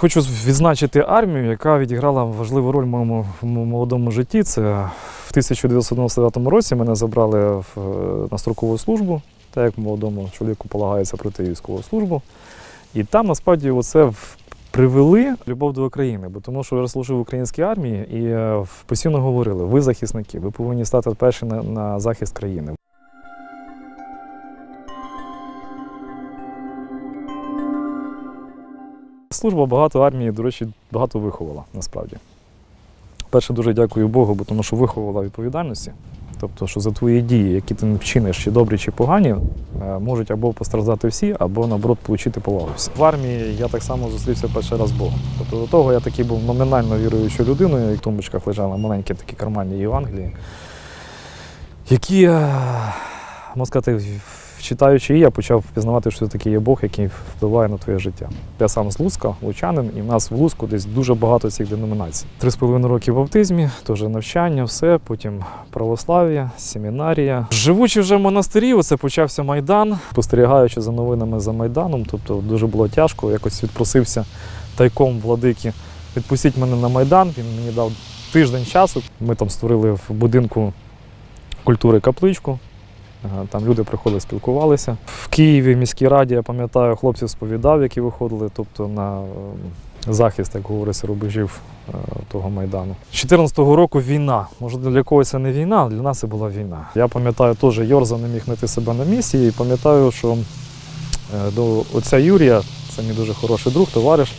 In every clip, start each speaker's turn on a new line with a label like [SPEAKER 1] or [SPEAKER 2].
[SPEAKER 1] Хочу відзначити армію, яка відіграла важливу роль в моєму в молодому житті. Це в 1999 році мене забрали в, на строкову службу, так як молодому чоловіку полагається пройти військову службу. І там насправді оце привели любов до України, бо тому що я служив в українській армії і е, постійно говорили: ви захисники, ви повинні стати перші на, на захист країни. Служба багато армії, до речі, багато виховала насправді. Перше, дуже дякую Богу, бо тому що виховала відповідальності. Тобто, що за твої дії, які ти вчиниш, чи добрі, чи погані, е, можуть або постраждати всі, або наоборот отримати повагу всі. В армії я так само зустрівся перший раз з Богом. Тобто до того я такий був номінально віруючою людиною, як в тумбочках лежали маленькі такі карманні Євангелії, які, е, можна сказати, читаючи її, я почав пізнавати, що таке є Бог, який впливає на твоє життя. Я сам з Луцька, лучанин, і в нас в Луцьку десь дуже багато цих деномінацій. Три з половиною роки в баптизмі, теж навчання, все, потім православ'я, семінарія. Живучи вже в монастирі, оце почався Майдан, спостерігаючи за новинами за Майданом, тобто дуже було тяжко, якось відпросився тайком владики. Відпустіть мене на Майдан, він мені дав тиждень часу. Ми там створили в будинку культури капличку. Ага, Там люди приходили, спілкувалися. В Києві міській раді, я пам'ятаю, хлопців сповідав, які виходили, тобто на е, захист, як говориться, рубежів е, того майдану. З 14-го року війна. Може, для когось це не війна, а для нас це була війна. Я пам'ятаю, теж Йорза не міг знайти себе на місці, і пам'ятаю, що е, до отця Юрія, це мій дуже хороший друг, товариш.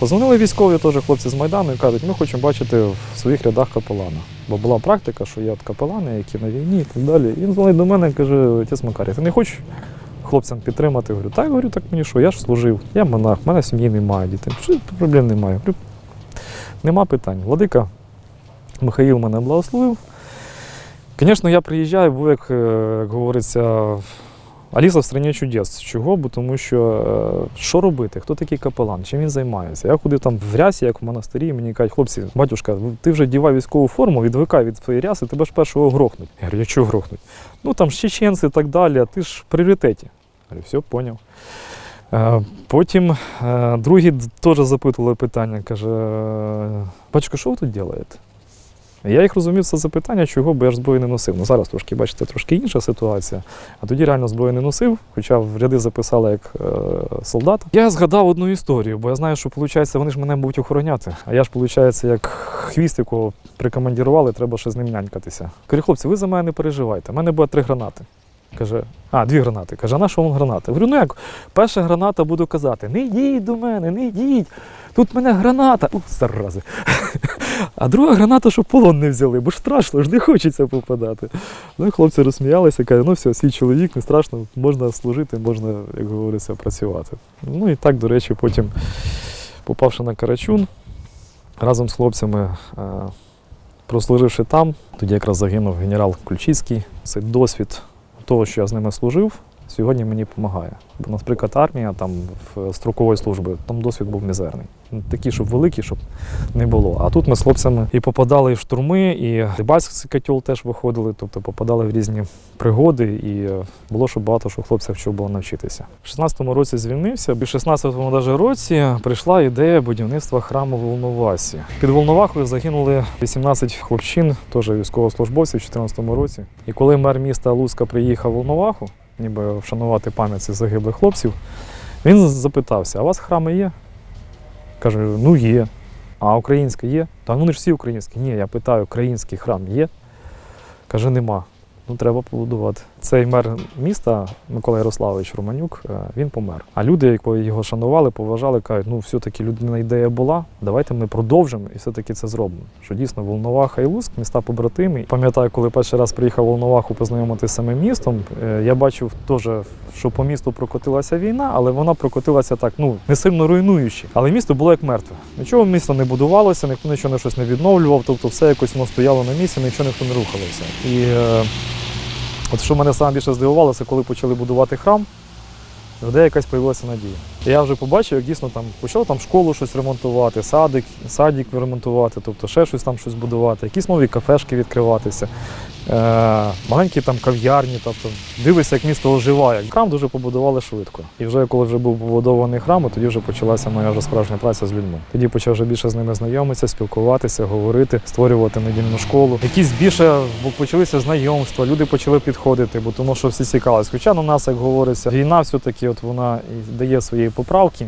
[SPEAKER 1] Позвонили військові теж хлопці з Майдану і кажуть, ми хочемо бачити в своїх рядах капелана. Бо була практика, що є от капелани, які на війні і так далі. І він дзвонить до мене і каже, отець Макарій, ти не хочеш хлопцям підтримати? Я говорю, так, я говорю, так мені що, я ж служив, я монах, в мене сім'ї немає, дітей. Проблем немає? Я Говорю, нема питань. Владика Михаїл мене благословив. Звісно, я приїжджаю, був, як, е, як говориться, Аліса в страні чудес. Чого? Бо тому що е, що робити? Хто такий капелан? Чим він займається? Я ходив там в рясі, як в монастирі, і мені кажуть, хлопці, батюшка, ти вже дівай військову форму, відвикай від своєї ряси, тебе ж першого грохнуть. Я говорю, я чого грохнуть? Ну там ж чеченці і так далі, а ти ж в пріоритеті. Я говорю, все, поняв. Е, Потім е, другі теж запитували питання. Каже, «Е, батюшка, що ви тут робите? Я їх розумів це запитання, чого, бо я ж зброю не носив. Ну зараз трошки, бачите, трошки інша ситуація. А тоді реально зброю не носив, хоча в ряди записали як е, солдат. Я згадав одну історію, бо я знаю, що виходить, вони ж мене будуть охороняти. А я ж, виходить, як хвіст, якого прикомандірували, треба ще з ним нянькатися. Кажу, хлопці, ви за мене не переживайте. У мене буде три гранати. Каже, а, дві гранати. Каже, а на що вам гранати? Говорю, ну як, перша граната буду казати, не йдіть до мене, не йдіть. Тут в мене граната. Ух, зарази. А друга граната, щоб полон не взяли, бо ж страшно, ж не хочеться попадати. Ну і хлопці розсміялися, кажуть, ну все, свій чоловік, не страшно, можна служити, можна, як говориться, працювати. Ну і так, до речі, потім, попавши на Карачун, разом з хлопцями, е, прослуживши там, тоді якраз загинув генерал Ключицький. Цей досвід того, що я з ними служив, сьогодні мені допомагає. Бо, наприклад, армія там в строкової служби, там досвід був мізерний. Ну, Такий, щоб великий, щоб не було. А тут ми з хлопцями і попадали в штурми, і Дебальський котел теж виходили, тобто попадали в різні пригоди, і е, було що багато, що хлопців чого було навчитися. В 16-му році звільнився, і в 16-му даже році прийшла ідея будівництва храму в Волновасі. Під Волновахою загинули 18 хлопчин, теж військовослужбовців в 14-му році. І коли мер міста Луцька приїхав в Волноваху, ніби вшанувати пам'ять загиблих хлопців, він запитався: а у вас храми є? Каже, ну є. А українська є? Та ну, вони ж всі українські. Ні, я питаю, український храм є? Каже, нема. Ну, треба побудувати. Цей мер міста Микола Ярославович Романюк, е, він помер. А люди, які його шанували, поважали, кажуть, ну все-таки людина ідея була, давайте ми продовжимо і все-таки це зробимо. Що дійсно Волноваха і Луцьк, міста побратими. Пам'ятаю, коли перший раз приїхав Волноваху познайомитися з самим містом, е, я бачив теж, що по місту прокотилася війна, але вона прокотилася так, ну не сильно руйнуючи. Але місто було як мертве. Нічого місто не будувалося, ніхто нічого не щось не відновлював, тобто все якось воно стояло на місці, нічого ніхто не рухалося. І е, От що мене найбільше здивувало, здивувалося, коли почали будувати храм, де якась з'явилася надія. Я вже побачив, як дійсно там почали там школу щось ремонтувати, садик, садик ремонтувати, тобто ще щось там щось будувати, якісь нові кафешки відкриватися. Е, маленькі там кав'ярні, тобто дивишся, як місто оживає. Храм дуже побудували швидко. І вже коли вже був побудований храм, тоді вже почалася моя вже справжня праця з людьми. Тоді почав вже більше з ними знайомитися, спілкуватися, говорити, створювати недільну школу. Якісь більше бо почалися знайомства, люди почали підходити, бо тому що всі цікавились. Хоча на нас, як говориться, війна все-таки от вона і дає свої поправки.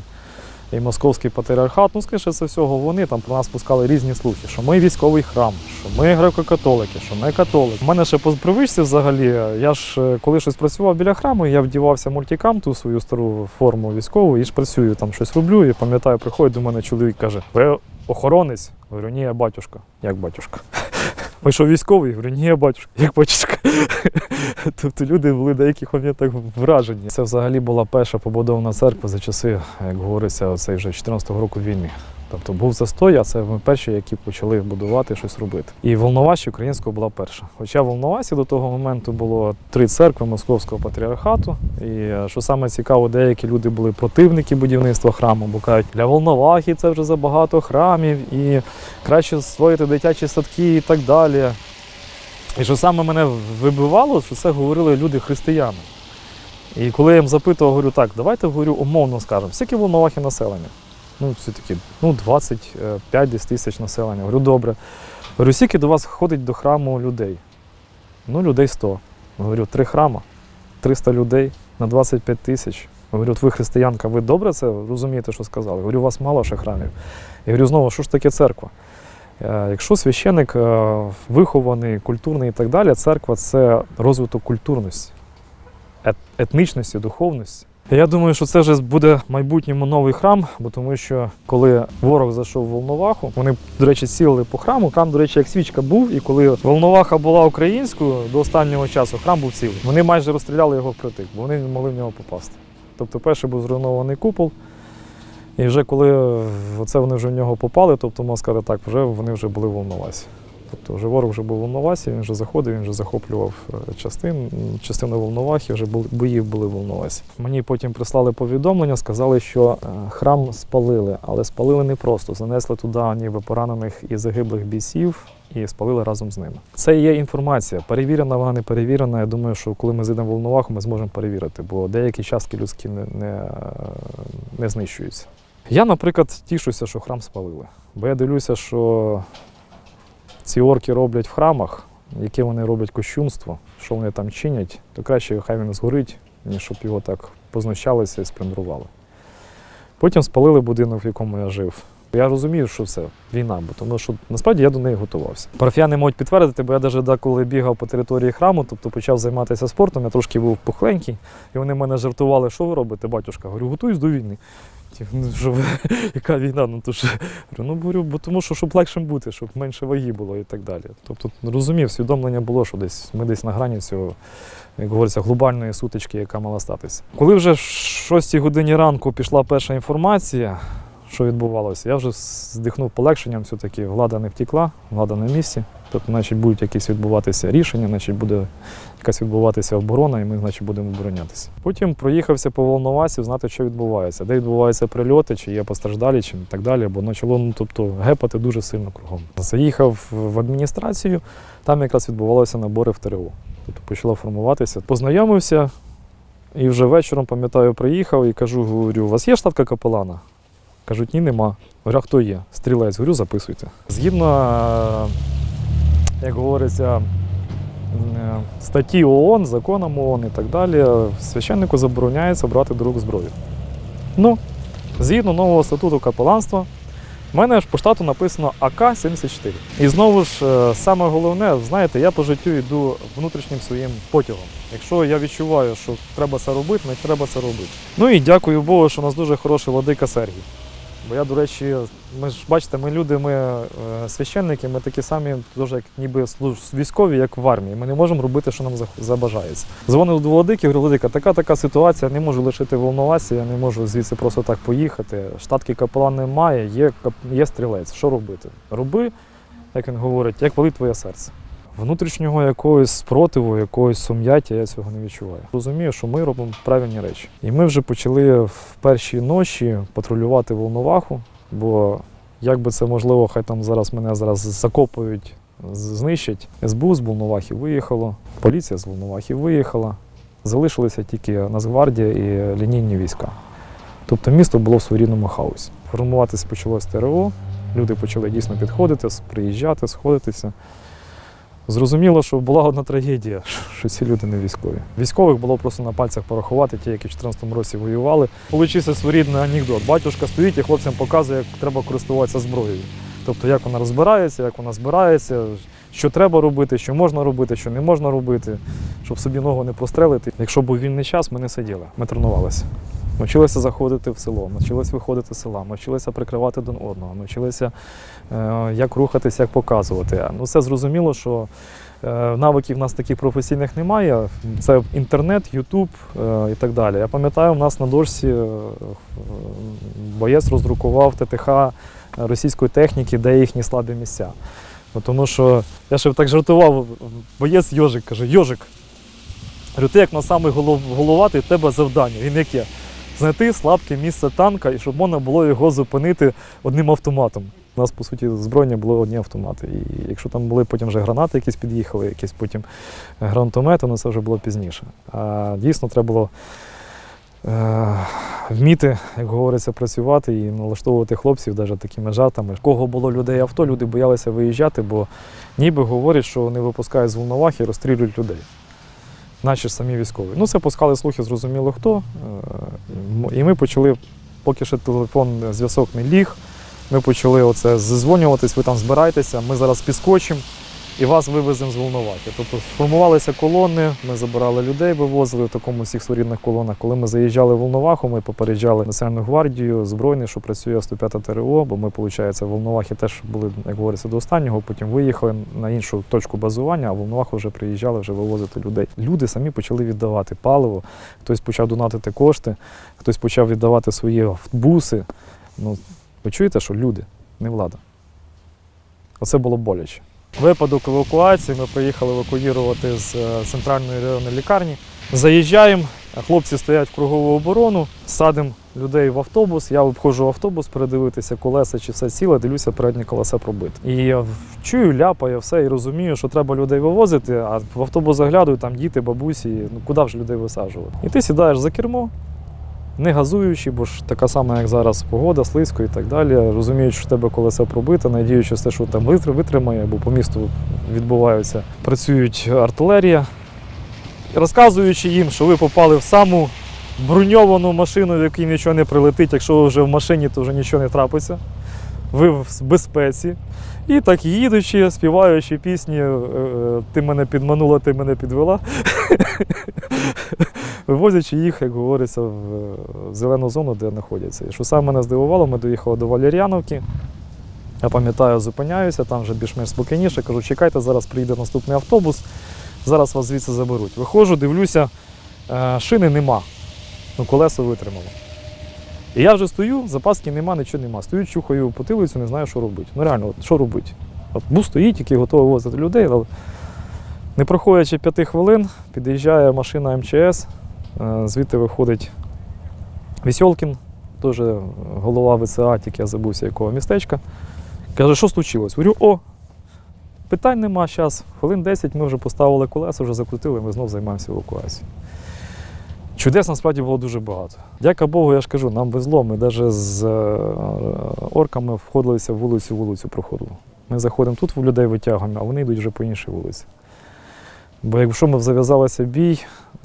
[SPEAKER 1] І московський патріархат, ну скоріше всього, вони там про нас пускали різні слухи, що ми військовий храм, що ми греко-католики, що ми католики. У мене ще по привичці взагалі, я ж е, коли щось працював біля храму, я вдівався мультикам, ту свою стару форму військову, і ж працюю, там щось роблю, і пам'ятаю, приходить до мене чоловік каже: Ви охоронець? Говорю, ні, я батюшка. Як батюшка? Ви що військовий? Говорю, ні, я батюшка. Як батюшка? Тобто люди були в деяких моментах вражені. Це взагалі була перша побудована церква за часи, як говориться, оцей вже 14-го року війни. Тобто був застой, а це ми перші, які почали будувати щось робити. І Волновасі українського була перша. Хоча в Волновасі до того моменту було три церкви Московського патріархату. І е, що саме цікаво, деякі люди були противники будівництва храму, бо кажуть, для Волновахи це вже забагато храмів, і краще створити дитячі садки і так далі. І що саме мене вибивало, що це говорили люди християни. І коли я їм запитував, говорю, так, давайте говорю, умовно скажемо, скільки в Волновахі населення? Ну, всі такі, ну, 25 тисяч населення. Говорю, добре. Говорю, скільки до вас ходить до храму людей? Ну, людей 100. Говорю, три храма, 300 людей на 25 тисяч. Говорю, ви християнка, ви добре це розумієте, що сказали? Говорю, у вас мало ще храмів. Я говорю, знову, що ж таке церква? Е, Якщо священик е, вихований, культурний і так далі, церква це розвиток культурності, етнічності, духовності. Я думаю, що це вже буде майбутньому новий храм, бо тому що коли ворог зайшов в Волноваху, вони, до речі, цілили по храму. Храм, до речі, як свічка був, і коли Волноваха була українською до останнього часу, храм був цілий. Вони майже розстріляли його впритик, бо вони не могли в нього попасти. Тобто, перший був зруйнований купол. І вже коли оце вони вже в нього попали, тобто можна сказати так, вже вони вже були в Волновасі. Тобто вже ворог вже був в Волновасі, він вже заходив, він вже захоплював е, частин, частину Волновахи, вже бої були в Волновасі. Мені потім прислали повідомлення, сказали, що е, храм спалили, але спалили не просто. Занесли туди ніби поранених і загиблих бійців і спалили разом з ними. Це є інформація. Перевірена, вона не перевірена. Я думаю, що коли ми зайдемо в Волноваху, ми зможемо перевірити, бо деякі частки людські не, не, не знищуються. Я, наприклад, тішуся, що храм спалили. Бо я дивлюся, що ці орки роблять в храмах, яке вони роблять кощунство, що вони там чинять, то краще хай він згорить, ніж щоб його так познущалися і сплюндрували. Потім спалили будинок, в якому я жив. Я розумію, що це війна, бо тому що насправді я до неї готувався. Парафіяни можуть підтвердити, бо я навіть деколи бігав по території храму, тобто почав займатися спортом, я трошки був пухленький, і вони мене жартували, що ви робите, батюшка? Говорю, готуюсь до війни. Ті, Ну, що яка війна? Ну то ж ну говорю, бо тому що щоб легшим бути, щоб менше ваги було і так далі. Тобто розумів, свідомлення було, що десь ми десь на грані цього, як говориться, глобальної сутички, яка мала статися. Коли вже в 6 годині ранку пішла перша інформація, що відбувалося, я вже здихнув полегшенням, все-таки влада не втекла, влада на місці. Тобто, значить, будуть якісь відбуватися рішення, значить, буде якась відбуватися оборона, і ми, значить, будемо оборонятися. Потім проїхався по Волновасі, знати, що відбувається, де відбуваються прильоти, чи є постраждалі, чи так далі, бо почало ну, тобто, гепати дуже сильно кругом. Заїхав в адміністрацію, там якраз відбувалися набори в ТРО. Тобто почало формуватися. Познайомився і вже вечором, пам'ятаю, приїхав і кажу: говорю, у вас є штатка капелана? Кажуть, ні, нема. Говорю, а хто є? Стрілець, говорю, записуйте. Згідно, як говориться, е, статті ООН, законам ООН і так далі, священнику забороняється брати до рук зброю. Ну, згідно нового статуту капеланства, в мене ж по штату написано АК-74. І знову ж, е, саме головне, знаєте, я по життю йду внутрішнім своїм потягом. Якщо я відчуваю, що треба це робити, значить треба це робити. Ну і дякую Богу, що у нас дуже хороший владика Сергій. Бо я, до речі, ми ж бачите, ми люди, ми е, священники, ми такі самі, дуже як ніби військові, як в армії. Ми не можемо робити, що нам забажається. Дзвонив до владики, говорю, владика, така така ситуація, не можу лишити Волновасі, я не можу звідси просто так поїхати. Штатки капелан немає, є, є стрілець. Що робити? Роби, як він говорить, як болить твоє серце. Внутрішнього якогось спротиву, якогось сум'яття я цього не відчуваю. Розумію, що ми робимо правильні речі. І ми вже почали в перші ночі патрулювати Волноваху, бо як би це можливо, хай там зараз мене зараз закопують знищать. СБУ з Волновахи виїхало, поліція з Волновахи виїхала. Залишилися тільки Нацгвардія і лінійні війська. Тобто місто було в своєрідному хаосі. Формуватися почалось ТРО, люди почали дійсно підходити, приїжджати, сходитися. Зрозуміло, що була одна трагедія, що ці люди не військові. Військових було просто на пальцях порахувати, ті, які в 2014 році воювали. Получився своєрідний анекдот. Батюшка стоїть і хлопцям показує, як треба користуватися зброєю. Тобто, як вона розбирається, як вона збирається, що треба робити, що можна робити, що не можна робити, щоб собі ногу не прострелити. Якщо був вільний час, ми не сиділи, ми тренувалися. Навчилися заходити в село, навчилися виходити з села, навчилися прикривати один одного, навчилися е, як рухатися, як показувати. Ну, це зрозуміло, що е, навиків в нас таких професійних немає. Це інтернет, Ютуб е, і так далі. Я пам'ятаю, у нас на дошці боєць роздрукував ТТХ російської техніки, де їхні слабі місця. Тому що я ще так жартував, боєць Йожик каже, Йожик, говорю, ти як на самий голов, головатий, тебе завдання. Він яке? Знайти слабке місце танка і щоб можна було його зупинити одним автоматом. У нас, по суті, збройні було одні автомати. І якщо там були потім вже гранати якісь під'їхали, якісь потім гранатомети, ну це вже було пізніше. А дійсно треба було е, вміти, як говориться, працювати і налаштовувати хлопців навіть такими жартами. Кого було людей авто, люди боялися виїжджати, бо ніби говорять, що вони випускають з і розстрілюють людей. Наші самі військові. Ну, це пускали слухи, зрозуміло хто. Е, і ми почали, поки ще телефон зв'язок не ліг, ми почали оце зізвонюватись, ви там збирайтеся, ми зараз підскочимо і вас вивеземо з Волновахи. Тобто сформувалися колони, ми забирали людей, вивозили в такому всіх своєрідних колонах. Коли ми заїжджали в Волноваху, ми попереджали Національну гвардію, збройний, що працює 105 ТРО, бо ми, виходить, в Волновахі теж були, як говориться, до останнього, потім виїхали на іншу точку базування, а Волноваху вже приїжджали вже вивозити людей. Люди самі почали віддавати паливо, хтось почав донатити кошти, хтось почав віддавати свої буси. Ну, ви чуєте, що люди, не влада. Оце було боляче. Випадок евакуації. Ми приїхали евакуювати з е, центральної районної лікарні. Заїжджаємо, хлопці стоять в кругову оборону, садимо людей в автобус. Я обходжу автобус, передивитися колеса чи все ціле, дивлюся, переднє колесо пробите. І я чую, ляпає все і розумію, що треба людей вивозити, а в автобус заглядаю, там діти, бабусі. Ну куди вже людей висаджувати? І ти сідаєш за кермо, не газуючи, бо ж така сама, як зараз погода, слизько і так далі. Розуміючи, що в тебе колесо пробите, надіючись, те, що там витримає, бо по місту відбуваються, працюють артилерія. Розказуючи їм, що ви попали в саму броньовану машину, в якій нічого не прилетить. Якщо ви вже в машині, то вже нічого не трапиться. Ви в безпеці. І так їдучи, співаючи пісні е, е, Ти мене підманула, ти мене підвела. Вивозячи їх, як говориться, в зелену зону, де знаходяться. І що саме мене здивувало, ми доїхали до Валер'яновки. Я пам'ятаю, зупиняюся, там вже більш-менш спокійніше. Кажу, чекайте, зараз прийде наступний автобус, зараз вас звідси заберуть. Виходжу, дивлюся, е, шини нема. Ну, колесо витримало. І я вже стою, запаски нема, нічого нема. Стою, чухаю потилицю, не знаю, що робити. Ну реально, от, що робити? От бус стоїть, який готовий возити людей, але не проходячи п'яти хвилин, під'їжджає машина МЧС, звідти виходить Вісьолкін, теж голова ВЦА, тільки я забувся якого містечка. Каже, що случилось? Говорю, о, питань нема, зараз, хвилин 10 ми вже поставили колеса, вже закрутили, ми знов займаємося евакуацією. Чудес насправді було дуже багато. Дяка Богу, я ж кажу, нам везло. Ми навіть з е, орками входилися вулицю, вулицю проходили. Ми заходимо тут, в людей витягуємо, а вони йдуть вже по іншій вулиці. Бо якщо ми б зав'язалися бій,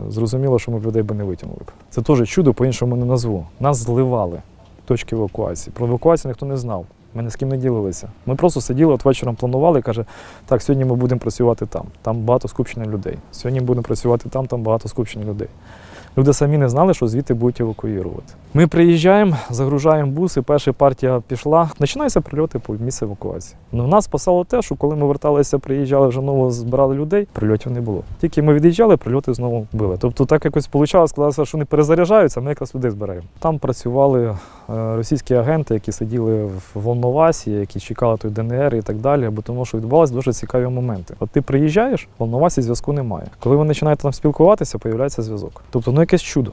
[SPEAKER 1] зрозуміло, що ми б людей би не витягнули б. Це теж чудо, по-іншому не назву. Нас зливали точки евакуації. Про евакуацію ніхто не знав. Ми ні з ким не ділилися. Ми просто сиділи, от вечором планували, каже, так, сьогодні ми будемо працювати там. Там багато скупчення людей. Сьогодні будемо працювати там, там багато скупчення людей. Люди самі не знали, що звідти будуть евакуювати. Ми приїжджаємо, загружаємо буси, перша партія пішла. Починаються прильоти по місці евакуації. Ну, нас спасало те, що коли ми верталися, приїжджали вже знову збирали людей, прильотів не було. Тільки ми від'їжджали, прильоти знову били. Тобто так якось вийшло, сказалося, що вони перезаряджаються, ми якраз людей збираємо. Там працювали російські агенти, які сиділи в Волновасі, які чекали той ДНР і так далі, бо тому що відбувалися дуже цікаві моменти. От ти приїжджаєш, в Волновасі зв'язку немає. Коли ви починаєте там спілкуватися, появляється зв'язок. Тобто, ну якесь чудо.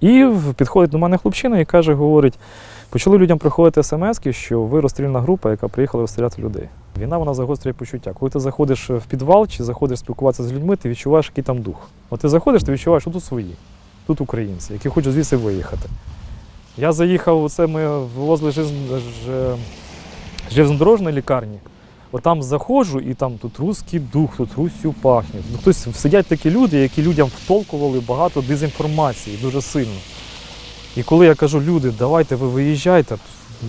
[SPEAKER 1] І підходить до мене хлопчина і каже, говорить, почали людям приходити смс, що ви розстрільна група, яка приїхала розстріляти людей. Війна вона загострює почуття. Коли ти заходиш в підвал чи заходиш спілкуватися з людьми, ти відчуваєш, який там дух. От ти заходиш, ти відчуваєш, що тут свої, тут українці, які хочуть звідси виїхати. Я заїхав, оце ми ж- железнодорожної лікарні. Отам заходжу, і там тут русський дух, тут Руссю пахне. Ну, хтось сидять такі люди, які людям втолкували багато дезінформації, дуже сильно. І коли я кажу, люди, давайте ви виїжджайте,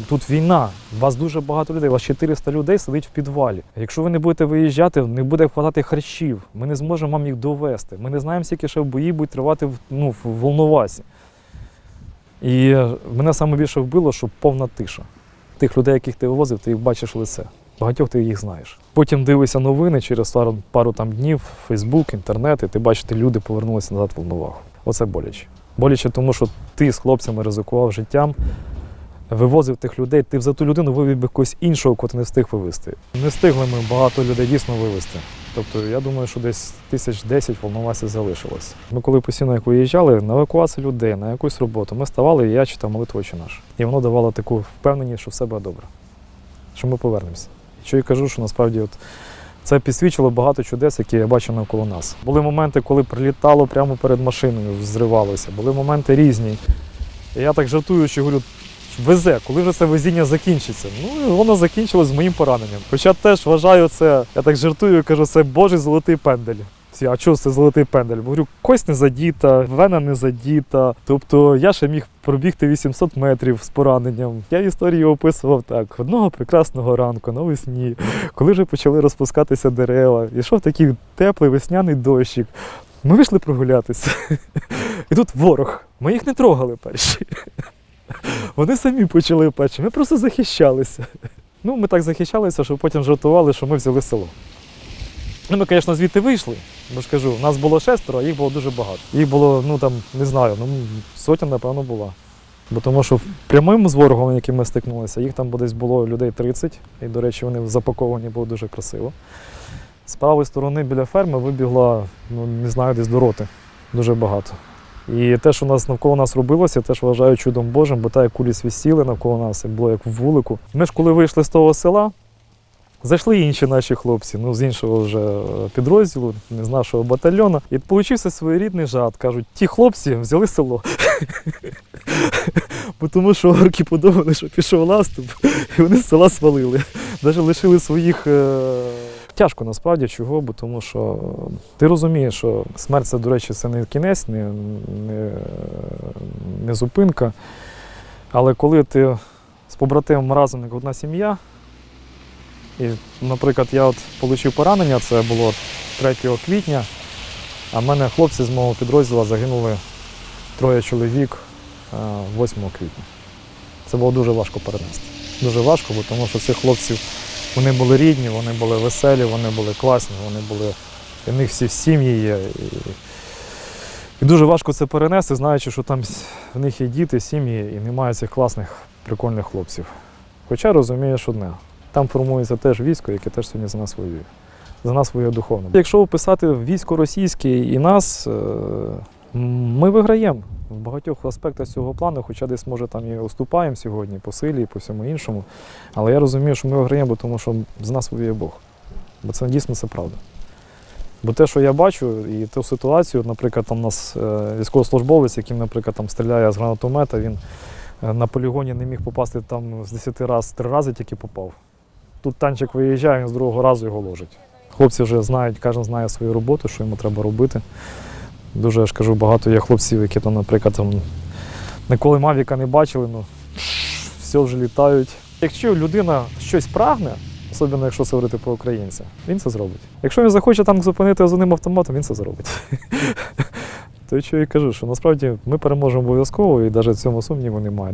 [SPEAKER 1] тут війна, вас дуже багато людей, у вас 400 людей сидить в підвалі. Якщо ви не будете виїжджати, не буде хватати харчів, ми не зможемо вам їх довести. Ми не знаємо, скільки ще бої будуть тривати ну, в Волновасі. І мене саме більше вбило, що повна тиша. Тих людей, яких ти вивозив, ти їх бачиш лице. Багатьох ти їх знаєш. Потім дивишся новини через пару, пару там днів, Фейсбук, інтернет, і ти бачиш, що люди повернулися назад в Волноваху. Оце боляче. Боляче, тому що ти з хлопцями ризикував життям, вивозив тих людей, ти за ту людину вивів би когось іншого, кого ти не встиг вивезти. Не встигли ми багато людей дійсно вивезти. Тобто я думаю, що десь тисяч десять в Волновасі залишилось. Ми коли постійно як виїжджали на евакуацію людей, на якусь роботу, ми ставали, і я читав молитву «Отче наш. І воно давало таку впевненість, що все буде добре, що ми повернемося. Що я кажу, що насправді от це підсвічило багато чудес, які я бачив навколо нас. Були моменти, коли прилітало прямо перед машиною, зривалося. Були моменти різні. І я так жартуючи говорю, везе, коли вже це везіння закінчиться. Ну і воно закінчилось з моїм пораненням. Хоча теж вважаю це, я так жартую, кажу, це Божий золотий пендель. Всі, а чого це золотий пендель? Говорю, кость не задіта, вена не задіта. Тобто я ще міг пробігти 800 метрів з пораненням. Я історію описував так: одного прекрасного ранку навесні, коли вже почали розпускатися дерева, ішов такий теплий весняний дощик. Ми вийшли прогулятися. І тут ворог. Ми їх не трогали перші. Вони самі почали перші. Ми просто захищалися. Ну, ми так захищалися, що потім жартували, що ми взяли село. Ну, ми, звісно, звідти вийшли. Бо ж кажу, нас було шестеро, а їх було дуже багато. Їх було, ну там, не знаю, ну сотня, напевно, була. Бо тому що прямим з ворогом, яким ми стикнулися, їх там десь було людей 30. І, до речі, вони запаковані було дуже красиво. З правої сторони біля ферми вибігла, ну не знаю, десь до роти. Дуже багато. І те, що нас навколо нас робилося, теж вважаю чудом Божим, бо так як кулі свістіли навколо нас, і було як в вулику. Ми ж коли вийшли з того села, зайшли інші наші хлопці, ну з іншого вже е, підрозділу, з нашого батальйону. І получився своєрідний жад. Кажуть, ті хлопці взяли село. Бо тому що орки подумали, що пішов наступ, і вони з села свалили. Навіть лишили своїх. Е, Тяжко насправді чого, бо тому що ти розумієш, що смерть це, до речі, це не кінець, не, не, не зупинка. Але коли ти з побратимом разом як одна сім'я, і, наприклад, я от отримав поранення, це було 3 квітня, а в мене хлопці з мого підрозділу загинули троє чоловік е, 8 квітня. Це було дуже важко перенести. Дуже важко, бо тому що цих хлопців вони були рідні, вони були веселі, вони були класні, вони були. В них всі сім'ї є. І, і дуже важко це перенести, знаючи, що там в них є діти, сім'ї, і немає цих класних, прикольних хлопців. Хоча розумієш одне, там формується теж військо, яке теж сьогодні за нас воює. За нас воює духовно. Якщо описати військо російське і нас, е, ми виграємо в багатьох аспектах цього плану, хоча десь може там і уступаємо сьогодні по силі і по всьому іншому. Але я розумію, що ми виграємо, тому що з нас воює Бог. Бо це дійсно це правда. Бо те, що я бачу, і ту ситуацію, наприклад, там у нас е, військовослужбовець, який, наприклад, там стріляє з гранатомета, він е, на полігоні не міг попасти там з 10 разів, 3 рази тільки попав. Тут танчик виїжджає, він з другого разу його ложить. Хлопці вже знають, кожен знає свою роботу, що йому треба робити. Дуже я ж кажу, багато є хлопців, які там, наприклад, там ніколи Мавіка не бачили, ну все вже літають. Якщо людина щось прагне, особливо якщо говорити про українця, він це зробить. Якщо він захоче танк зупинити з одним автоматом, він це зробить. То що і кажу, що насправді ми переможемо обов'язково і навіть в цьому сумніву немає.